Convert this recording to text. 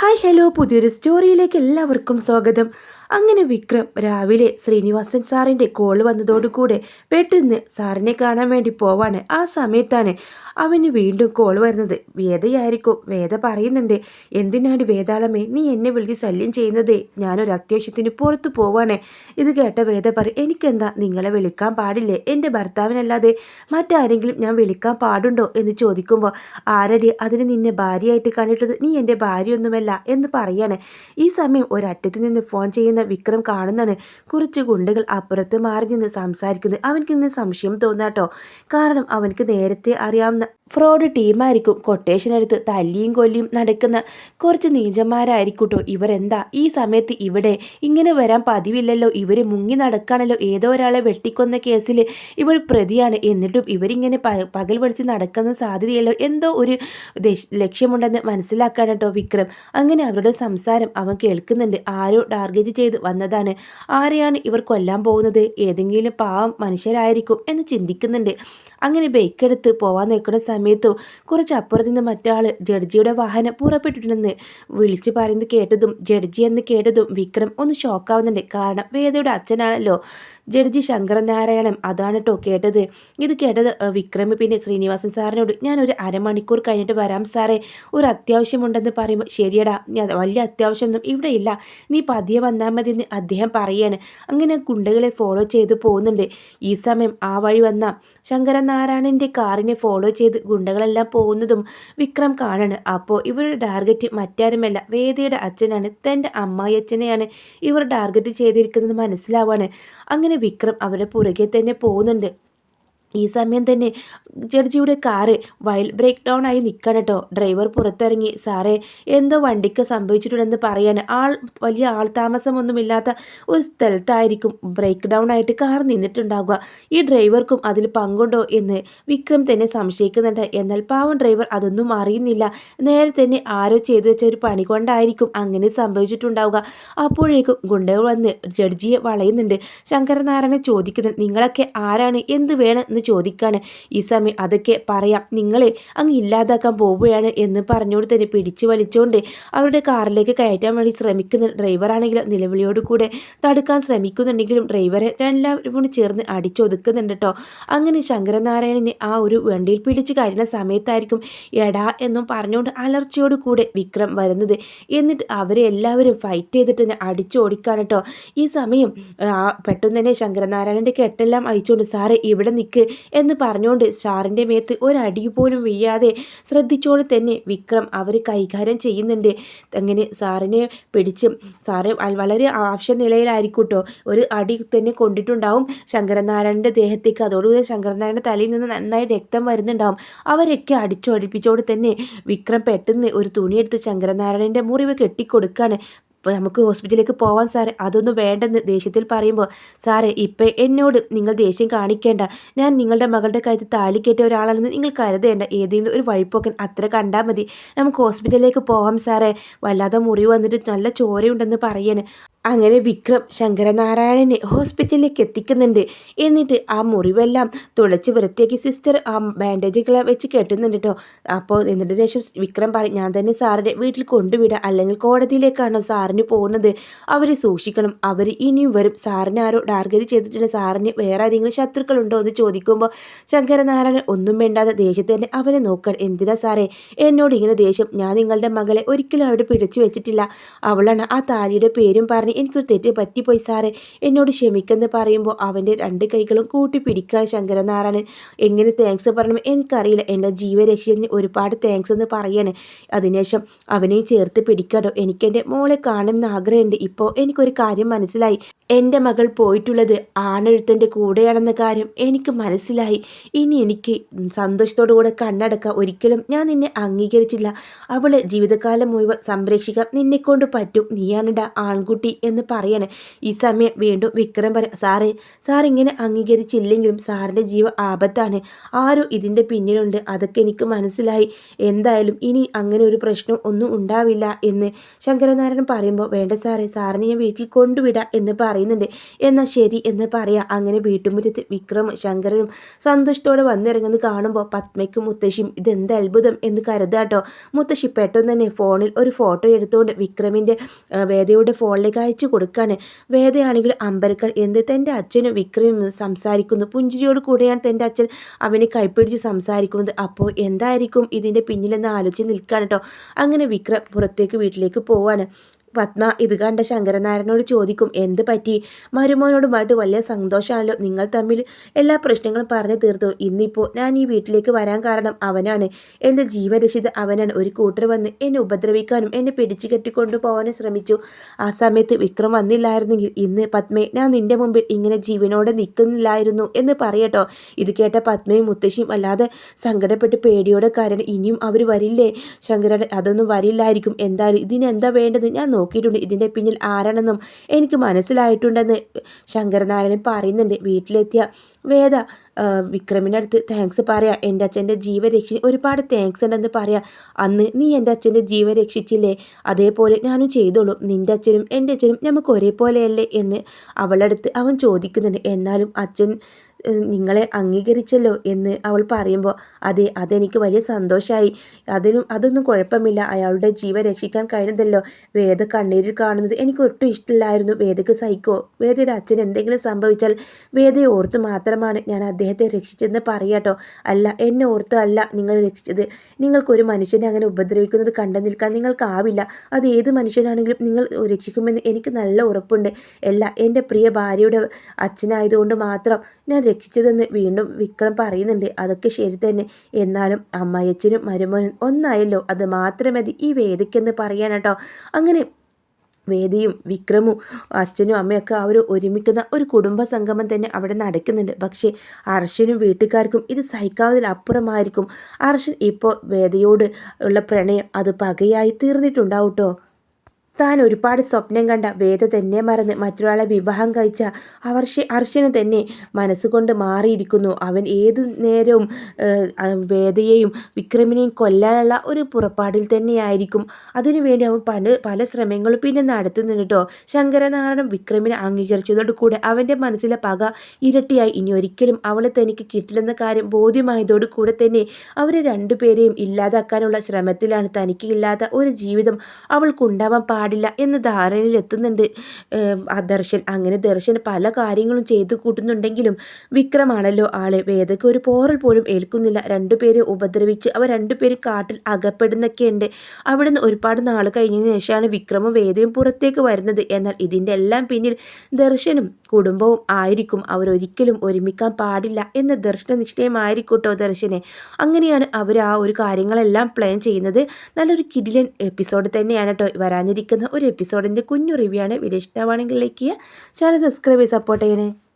Hi hello പുതിയൊരു സ്റ്റോറിയിലേക്ക് എല്ലാവർക്കും സ്വാഗതം. അങ്ങനെ വിക്രം രാവിലെ ശ്രീനിവാസൻ സാറിന്റെ കോൾ വന്നതോടുകൂടെ പെട്ടെന്ന് സാറിനെ കാണാൻ വേണ്ടി പോവാണ്. ആ സമയത്താണ് അവന് വീണ്ടും കോൾ വരുന്നത്. വേദയായിരിക്കും. വേദ പറയുന്നുണ്ട് എന്തിനാണ് വേദാളമേ? നീ എന്നെ വിളിച്ച് ശല്യം ചെയ്യുന്നത്? ഞാനൊരു അത്യാവശ്യത്തിന് പുറത്തു പോവാണ്. ഇത് കേട്ട വേദ പറ എനിക്കെന്താ? നിങ്ങളെ വിളിക്കാൻ പാടില്ലേ? എന്റെ ഭർത്താവിനല്ലാതെ മറ്റാരെങ്കിലും ഞാൻ വിളിക്കാൻ പാടുണ്ടോ? എന്ന് ചോദിക്കുമ്പോൾ ആരടി? അതിന് നിന്നെ ഭാര്യയായിട്ട് കണ്ടിട്ടത് നീ എന്റെ ഭാര്യയൊന്നുമല്ല എന്ന് പറയാണ്. ഈ സമയം ഒരറ്റത്ത് നിന്ന് ഫോൺ ചെയ്യുന്ന വിക്രം കാണുന്നതാണ് കുറച്ച് ഗുണ്ടകൾ അപ്പുറത്ത് മാറി നിന്ന് സംസാരിക്കുന്നത് അവൻക്ക് സംശയം തോന്നാട്ടോ. കാരണം അവനക്ക് നേരത്തെ അറിയാവുന്ന ഫ്രോഡ് ടീമായിരിക്കും കൊട്ടേഷൻ എടുത്ത് തല്ലിയും കൊല്ലിയും നടക്കുന്ന. കുറച്ച് നീചന്മാരായിരിക്കൂട്ടോ ഇവരെന്താ? ഈ സമയത്ത് ഇവിടെ ഇങ്ങനെ വരാൻ പതിവില്ലല്ലോ. ഇവർ മുങ്ങി നടക്കാണല്ലോ. ഏതോ ഒരാളെ വെട്ടിക്കൊന്ന കേസിൽ ഇവൾ പ്രതിയാണ്. എന്നിട്ടും ഇവരിങ്ങനെ പകൽ പഠിച്ച് നടക്കുന്ന സാധ്യതയല്ലോ. എന്തോ ഒരു ലക്ഷ്യമുണ്ടെന്ന് മനസ്സിലാക്കാണ് കേട്ടോ വിക്രം. അങ്ങനെ അവരുടെ സംസാരം അവൻ കേൾക്കുന്നുണ്ട്. ആരോ ടാർഗറ്റ് ചെയ്ത് വന്നതാണ്. ആരെയാണ് ഇവർ കൊല്ലാൻ പോകുന്നത്? ഏതെങ്കിലും പാവം മനുഷ്യരായിരിക്കും എന്ന് ചിന്തിക്കുന്നുണ്ട്. അങ്ങനെ ബൈക്കെടുത്ത് പോവാൻ നിൽക്കുന്ന സമയത്തും കുറച്ച് അപ്പുറത്ത് നിന്ന് മറ്റാൾ ജഡ്ജിയുടെ വാഹനം പുറപ്പെട്ടിട്ടുണ്ടെന്ന് വിളിച്ചു പറയുന്നത് കേട്ടതും ജഡ്ജി എന്ന് കേട്ടതും വിക്രം ഒന്ന് ഷോക്കാവുന്നുണ്ട്. കാരണം വേദയുടെ അച്ഛനാണല്ലോ. ജഡ്ജി ശങ്കരനാരായണൻ. അതാണ് കേട്ടോ കേട്ടത്. ഇത് കേട്ടത് വിക്രം പിന്നെ ശ്രീനിവാസൻ സാറിനോട് ഞാൻ ഒരു അരമണിക്കൂർ കഴിഞ്ഞിട്ട് വരാം സാറേ. ഒരു അത്യാവശ്യമുണ്ടെന്ന് പറയുമ്പോൾ ശരിയടാ വലിയ അത്യാവശ്യമൊന്നും ഇവിടെ ഇല്ല. നീ പതിയെ വന്നാൽ മതി എന്ന് അദ്ദേഹം പറയാണ്. അങ്ങനെ ഗുണ്ടകളെ ഫോളോ ചെയ്ത് പോകുന്നുണ്ട്. ഈ സമയം ആ വഴി വന്ന ശങ്കരനാരായണന്റെ കാറിനെ ഫോളോ ചെയ്ത് ഗുണ്ടകളെല്ലാം പോകുന്നതും വിക്രം കാണാണ്. അപ്പോൾ ഇവരുടെ ടാർഗറ്റ് മറ്റാരുമല്ല. വേദിയുടെ അച്ഛനാണ്. തന്റെ അമ്മായിയച്ഛനെയാണ് ഇവർ ടാർഗറ്റ് ചെയ്തിരിക്കുന്നത് മനസ്സിലാവാണ്. അങ്ങനെ വിക്രം അവരുടെ പുറകെ തന്നെ പോകുന്നുണ്ട്. ഈ സമയം തന്നെ ജഡ്ജിയുടെ കാറ് വൈൽഡ് ബ്രേക്ക് ഡൗൺ ആയി നിൽക്കണം കേട്ടോ ഡ്രൈവർ പുറത്തിറങ്ങി സാറേ എന്തോ വണ്ടിക്ക് സംഭവിച്ചിട്ടുണ്ടെന്ന് പറയാണ്. ആൾ വലിയ ആൾ താമസമൊന്നുമില്ലാത്ത ഒരു സ്ഥലത്തായിരിക്കും. ബ്രേക്ക് ഡൗൺ ആയിട്ട് കാർ നിന്നിട്ടുണ്ടാവുക. ഈ ഡ്രൈവർക്കും അതിൽ പങ്കുണ്ടോ എന്ന് വിക്രം തന്നെ സംശയിക്കുന്നുണ്ട്. എന്നാൽ പാവം ഡ്രൈവർ അതൊന്നും അറിയുന്നില്ല. നേരെ തന്നെ ആരോ ചെയ്തു വെച്ച ഒരു പണി കൊണ്ടായിരിക്കും അങ്ങനെ സംഭവിച്ചിട്ടുണ്ടാവുക. അപ്പോഴേക്കും ഗുണ്ടകൾ വന്ന് ജഡ്ജിയെ വളയുന്നുണ്ട്. ശങ്കരനാരായണൻ ചോദിക്കുന്നത് നിങ്ങളൊക്കെ ആരാണ്? എന്ത് വേണം എന്ന് ഈ സമയം അതൊക്കെ പറയാം. നിങ്ങളെ അങ്ങ് ഇല്ലാതാക്കാൻ പോവുകയാണ് എന്ന് പറഞ്ഞുകൊണ്ട് തന്നെ പിടിച്ചു വലിച്ചുകൊണ്ട് അവരുടെ കാറിലേക്ക് കയറ്റാൻ വേണ്ടി ശ്രമിക്കുന്ന ഡ്രൈവറാണെങ്കിലും നിലവിളിയോട് കൂടെ തടുക്കാൻ ശ്രമിക്കുന്നുണ്ടെങ്കിലും ഡ്രൈവറെ എല്ലാവരും കൂടി ചേർന്ന് അടിച്ചൊതുക്കുന്നുണ്ട് കേട്ടോ അങ്ങനെ ശങ്കരനാരായണനെ ആ ഒരു വണ്ടിയിൽ പിടിച്ചു കഴിയുന്ന സമയത്തായിരിക്കും എടാ എന്നും പറഞ്ഞുകൊണ്ട് അലർച്ചയോട് കൂടെ വിക്രം വരുന്നത്. എന്നിട്ട് അവരെ എല്ലാവരും ഫൈറ്റ് ചെയ്തിട്ട് തന്നെ അടിച്ചോടിക്കാണ് കേട്ടോ ഈ സമയം പെട്ടെന്ന് തന്നെ ശങ്കരനാരായണന്റെ കെട്ടെല്ലാം അയച്ചുകൊണ്ട് സാറേ ഇവിടെ നിൽക്ക് എന്ന് പറഞ്ഞുകൊണ്ട് സാറിന്റെ മേത്ത് ഒരടി പോലും വീഴാതെ ശ്രദ്ധിച്ചോടെ തന്നെ വിക്രം അവർ കൈകാര്യം ചെയ്യുന്നുണ്ട്. അങ്ങനെ സാറിനെ പിടിച്ച് സാറ് വളരെ ആവശ്യ നിലയിലായിരിക്കൂട്ടോ. ഒരു അടി തന്നെ കൊണ്ടിട്ടുണ്ടാവും. ശങ്കരനാരായണന്റെ ദേഹത്തേക്ക്. അതോടുകൂടി ശങ്കരനാരായണന്റെ തലയിൽ നിന്ന് നന്നായി രക്തം വരുന്നുണ്ടാവും. അവരൊക്കെ അടിച്ചൊടിപ്പിച്ചോടെ തന്നെ വിക്രം പെട്ടെന്ന് ഒരു തുണിയെടുത്ത് ശങ്കരനാരായണന്റെ മുറിവ് കെട്ടിക്കൊടുക്കുകയാണ് അപ്പോൾ നമുക്ക് ഹോസ്പിറ്റലിലേക്ക് പോവാൻ സാറേ അതൊന്നും വേണ്ടെന്ന് ദേഷ്യത്തിൽ പറയുമ്പോൾ സാറേ ഇപ്പം എന്നോട് നിങ്ങൾ ദേഷ്യം കാണിക്കേണ്ട. ഞാൻ നിങ്ങളുടെ മകളുടെ കാര്യത്തിൽ താലി കെട്ടിയ ഒരാളാണെന്ന് നിങ്ങൾ കരുതേണ്ട. ഏതെങ്കിലും ഒരു വഴിപ്പോക്കൻ അത്ര കണ്ടാൽ മതി. നമുക്ക് ഹോസ്പിറ്റലിലേക്ക് പോവാം സാറേ. വല്ലാതെ മുറി വന്നിട്ട് നല്ല ചോരയുണ്ടെന്ന് പറയാൻ അങ്ങനെ വിക്രം ശങ്കരനാരായണനെ ഹോസ്പിറ്റലിലേക്ക് എത്തിക്കുന്നുണ്ട്. എന്നിട്ട് ആ മുറിവെല്ലാം തുളച്ച് വൃത്തിയാക്കി സിസ്റ്റർ ആ ബാൻഡേജുകളെ വെച്ച് കെട്ടുന്നുണ്ട് കേട്ടോ അപ്പോൾ എന്നിട്ട് ശേഷം വിക്രം പറയും ഞാൻ തന്നെ സാറിന്റെ വീട്ടിൽ കൊണ്ടുവിടാം. അല്ലെങ്കിൽ കോടതിയിലേക്കാണോ സാറിന് പോകുന്നത്? അവരെ സൂക്ഷിക്കണം. അവർ ഇനിയും വരും. സാറിനെ ആരോ ടാർഗറ്റ് ചെയ്തിട്ടുണ്ട്. സാറിന് വേറെ ആരെങ്കിലും ശത്രുക്കളുണ്ടോ എന്ന് ചോദിക്കുമ്പോൾ ശങ്കരനാരായണൻ ഒന്നും വേണ്ടാതെ ദേഷ്യത്തെ തന്നെ അവനെ നോക്കണം എന്തിനാ സാറേ? എന്നോട് ഇങ്ങനെ ദേഷ്യം. ഞാൻ നിങ്ങളുടെ മകളെ ഒരിക്കലും അവിടെ പിടിച്ചു വെച്ചിട്ടില്ല. അവളാണ് ആ താലിയുടെ പേരും പറഞ്ഞ് എനിക്കൊരു തെറ്റ് പറ്റിപ്പോയി സാറേ. എന്നോട് ക്ഷമിക്കെന്ന് പറയുമ്പോൾ അവന്റെ രണ്ട് കൈകളും കൂട്ടി പിടിക്കാൻ ശങ്കരനാരായണൻ. എങ്ങനെ താങ്ക്സ് പറയണം എനിക്കറിയില്ല. എന്റെ ജീവരക്ഷന് ഒരുപാട് താങ്ക്സ് എന്ന് പറയാണ്. അതിനുശേഷം അവനെ ചേർത്ത് പിടിക്കാടോ. എനിക്കെന്റെ മോളെ കാണുമെന്ന് ആഗ്രഹമുണ്ട്. ഇപ്പോൾ എനിക്കൊരു കാര്യം മനസ്സിലായി. എന്റെ മകൾ പോയിട്ടുള്ളത് ആണെഴുത്തന്റെ കൂടെയാണെന്ന കാര്യം എനിക്ക് മനസ്സിലായി. ഇനി എനിക്ക് സന്തോഷത്തോടു കൂടെ കണ്ണടക്കാം. ഒരിക്കലും ഞാൻ നിന്നെ അംഗീകരിച്ചില്ല. അവളെ ജീവിതകാലം മുഴുവൻ സംരക്ഷിക്കാൻ നിന്നെക്കൊണ്ട് പറ്റും. നീയാണിട ആൺകുട്ടി. എന്ന് പറയാണ്. ഈ സമയം വീണ്ടും വിക്രം പറ സാറേ സാർ ഇങ്ങനെ അംഗീകരിച്ചില്ലെങ്കിലും സാറിന്റെ ജീവ ആപത്താണ്. ആരോ ഇതിന്റെ പിന്നിലുണ്ട്. അതൊക്കെ എനിക്ക് മനസ്സിലായി. എന്തായാലും ഇനി അങ്ങനെ ഒരു പ്രശ്നം ഒന്നും ഉണ്ടാവില്ല എന്ന് ശങ്കരനാരായണൻ പറയുമ്പോൾ വേണ്ട സാറേ സാറിനെ ഞാൻ വീട്ടിൽ കൊണ്ടുവിടാം എന്ന് പറയുന്നുണ്ട്. എന്നാൽ ശരി എന്ന് പറയാം. അങ്ങനെ വീട്ടുമുറ്റത്ത് വിക്രമും ശങ്കരനും സന്തോഷത്തോടെ വന്നിറങ്ങുന്നത് കാണുമ്പോൾ പത്മയ്ക്കും മുത്തശ്ശിയും ഇതെന്ത് അത്ഭുതം എന്ന് കരുതാട്ടോ. മുത്തശ്ശി പെട്ടെന്ന് തന്നെ ഫോണിൽ ഒരു ഫോട്ടോ എടുത്തുകൊണ്ട് വിക്രമിന്റെ വേദയുടെ ഫോണിലേക്ക് അയച്ചു കൊടുക്കാൻ വേദയാണെങ്കിൽ അമ്പരക്കൾ എന്ത് തന്റെ അച്ഛനും വിക്രമും സംസാരിക്കുന്നു. പുഞ്ചിരിയോട് കൂടെയാണ് തന്റെ അച്ഛൻ അവനെ കൈപ്പിടിച്ച് സംസാരിക്കുന്നത്. അപ്പോൾ എന്തായിരിക്കും ഇതിന്റെ പിന്നിലെന്ന് ആലോചിച്ച് നിൽക്കുകയാണ് കേട്ടോ അങ്ങനെ വിക്രം പുറത്തേക്ക് വീട്ടിലേക്ക് പോവാണ്. പത്മ ഇത് കണ്ട ശങ്കരനാരായണനോട് ചോദിക്കും എന്ത് പറ്റി? മരുമോനോടുമായിട്ട് വലിയ സന്തോഷമാണല്ലോ നിങ്ങൾ തമ്മിൽ എല്ലാ പ്രശ്നങ്ങളും പറഞ്ഞു തീർത്തു ഇന്നിപ്പോൾ ഞാൻ ഈ വീട്ടിലേക്ക് വരാൻ കാരണം അവനാണ്. എന്റെ ജീവരക്ഷിത അവനാണ്. ഒരു കൂട്ടർ വന്ന് എന്നെ ഉപദ്രവിക്കാനും എന്നെ പിടിച്ചു കെട്ടിക്കൊണ്ടു പോകാനും ശ്രമിച്ചു. ആ സമയത്ത് വിക്രം വന്നില്ലായിരുന്നെങ്കിൽ ഇന്ന് പത്മയെ ഞാൻ നിന്റെ മുമ്പിൽ ഇങ്ങനെ ജീവനോടെ നിൽക്കുന്നില്ലായിരുന്നു എന്ന് പറയട്ടോ. ഇത് കേട്ട പത്മയും മുത്തശ്ശിയും അല്ലാതെ സങ്കടപ്പെട്ട് പേടിയോടെ കാരണം ഇനിയും അവർ വരില്ലേ? ശങ്കരൻ അതൊന്നും വരില്ലായിരിക്കും. എന്തായാലും ഇതിനെന്താ വേണ്ടത്? ഞാൻ നോക്കിയിട്ടുണ്ട്. ഇതിന്റെ പിന്നിൽ ആരാണെന്നും എനിക്ക് മനസ്സിലായിട്ടുണ്ടെന്ന് ശങ്കരനാരായണൻ പറയുന്നുണ്ട്. വീട്ടിലെത്തിയ വേദ വിക്രമിന്റെ അടുത്ത് താങ്ക്സ് പറയാ. എന്റെ അച്ഛന്റെ ജീവൻ രക്ഷി ഒരുപാട് താങ്ക്സ് ഉണ്ടെന്ന് പറയാ. അന്ന് നീ എന്റെ അച്ഛന്റെ ജീവൻ രക്ഷിച്ചില്ലേ അതേപോലെ ഞാനും ചെയ്തോളൂ. നിന്റെ അച്ഛനും എന്റെ അച്ഛനും നമുക്ക് ഒരേപോലെയല്ലേ? എന്ന് അവളുടെ അടുത്ത് അവൻ ചോദിക്കുന്നുണ്ട്. എന്നാലും അച്ഛൻ നിങ്ങളെ അംഗീകരിച്ചല്ലോ എന്ന് അവൾ പറയുമ്പോൾ അതെ അതെനിക്ക് വലിയ സന്തോഷമായി അതിനും അതൊന്നും കുഴപ്പമില്ല. അയാളുടെ ജീവൻ രക്ഷിക്കാൻ കഴിഞ്ഞതല്ലോ. വേദ കണ്ണീരിൽ കാണുന്നത് എനിക്ക് ഒട്ടും ഇഷ്ടമില്ലായിരുന്നു. വേദക്ക് സഹിക്കോ? വേദയുടെ അച്ഛൻ എന്തെങ്കിലും സംഭവിച്ചാൽ വേദയെ ഓർത്ത് മാത്രമാണ് ഞാൻ അദ്ദേഹത്തെ രക്ഷിച്ചതെന്ന് പറയാട്ടോ. അല്ല എന്നെ ഓർത്ത് അല്ല നിങ്ങൾ രക്ഷിച്ചത്. നിങ്ങൾക്കൊരു മനുഷ്യനെ അങ്ങനെ ഉപദ്രവിക്കുന്നത് കണ്ടു നിൽക്കാൻ നിങ്ങൾക്കാവില്ല. അത് ഏത് മനുഷ്യനാണെങ്കിലും നിങ്ങൾ രക്ഷിക്കുമെന്ന് എനിക്ക് നല്ല ഉറപ്പുണ്ട്. അല്ല എന്റെ പ്രിയ ഭാര്യയുടെ അച്ഛനായതുകൊണ്ട് മാത്രം ഞാൻ രക്ഷിച്ചതെന്ന് വീണ്ടും വിക്രം പറയുന്നുണ്ട്. അതൊക്കെ ശരി തന്നെ. എന്നാലും അമ്മയച്ചനും മരുമോനും ഒന്നായല്ലോ. അത് മാത്രമതി ഈ വേദിക്കെന്ന് പറയാനട്ടോ അങ്ങനെ വേദിയും വിക്രമും അച്ഛനും അമ്മയൊക്കെ അവർ ഒരുമിക്കുന്ന ഒരു കുടുംബ സംഗമം തന്നെ അവിടെ നടക്കുന്നുണ്ട്. പക്ഷേ അർഷനും വീട്ടുകാർക്കും ഇത് സഹിക്കാവുന്നതിലപ്പുറമായിരിക്കും അർഷൻ ഇപ്പോൾ വേദയോട് ഉള്ള പ്രണയം അത് പകയായി തീർന്നിട്ടുണ്ടാവും താൻ ഒരുപാട് സ്വപ്നം കണ്ട വേദ തന്നെ മറന്ന് മറ്റൊരാളെ വിവാഹം കഴിച്ച അവർഷ അർഷന് തന്നെ മനസ്സുകൊണ്ട് മാറിയിരിക്കുന്നു. അവൻ ഏത് നേരവും വേദയെയും വിക്രമിനെയും കൊല്ലാനുള്ള ഒരു പുറപ്പാടിൽ തന്നെയായിരിക്കും. അതിനുവേണ്ടി അവൻ പല പല ശ്രമങ്ങളും പിന്നെ നടത്തുന്നുണ്ട് കേട്ടോ ശങ്കരനാരായണൻ വിക്രമിനെ അംഗീകരിച്ചതോടുകൂടെ അവന്റെ മനസ്സിലെ പക ഇരട്ടിയായി. ഇനി ഒരിക്കലും അവളെ തനിക്ക് കിട്ടില്ലെന്ന കാര്യം ബോധ്യമായതോട് കൂടെ തന്നെ അവരെ രണ്ടുപേരെയും ഇല്ലാതാക്കാനുള്ള ശ്രമത്തിലാണ് തനിക്ക് ഇല്ലാത്ത ഒരു ജീവിതം അവൾക്കുണ്ടാവാൻ പാടില്ല. പാടില്ല എന്ന് ധാരണയിൽ എത്തുന്നുണ്ട്. ആ ദർശൻ. അങ്ങനെ ദർശൻ പല കാര്യങ്ങളും ചെയ്തു കൂട്ടുന്നുണ്ടെങ്കിലും വിക്രമാണല്ലോ ആൾ. വേദയ്ക്ക് ഒരു പോറൽ പോലും ഏൽക്കുന്നില്ല. രണ്ടുപേരെ ഉപദ്രവിച്ച് അവർ രണ്ടുപേരും കാട്ടിൽ അകപ്പെടുന്നൊക്കെയുണ്ട് അവിടുന്ന് ഒരുപാട് നാൾ കഴിഞ്ഞതിന് ശേഷമാണ് വിക്രമും വേദയും പുറത്തേക്ക് വരുന്നത്. എന്നാൽ ഇതിന്റെ എല്ലാം പിന്നിൽ ദർശനും കുടുംബവും ആയിരിക്കും. അവരൊരിക്കലും ഒരുമിക്കാൻ പാടില്ല എന്ന ദർശന നിശ്ചയമായിരിക്കട്ടോ ദർശനെ. അങ്ങനെയാണ് അവർ ആ ഒരു കാര്യങ്ങളെല്ലാം പ്ലാൻ ചെയ്യുന്നത്. നല്ലൊരു കിഡിലൻ എപ്പിസോഡ് തന്നെയാണ് കേട്ടോ വരാനിരിക്കുന്നത്. ഒരു എപ്പിസോഡിന്റെ കുഞ്ഞു റിവ്യൂ ആണ് വീഡിയോ ഇഷ്ടമാണെങ്കിൽ ലൈക്ക് ചെയ്യുക. ചാനൽ സബ്സ്ക്രൈബ് ചെയ്ത് സപ്പോർട്ട് ചെയ്യണേ.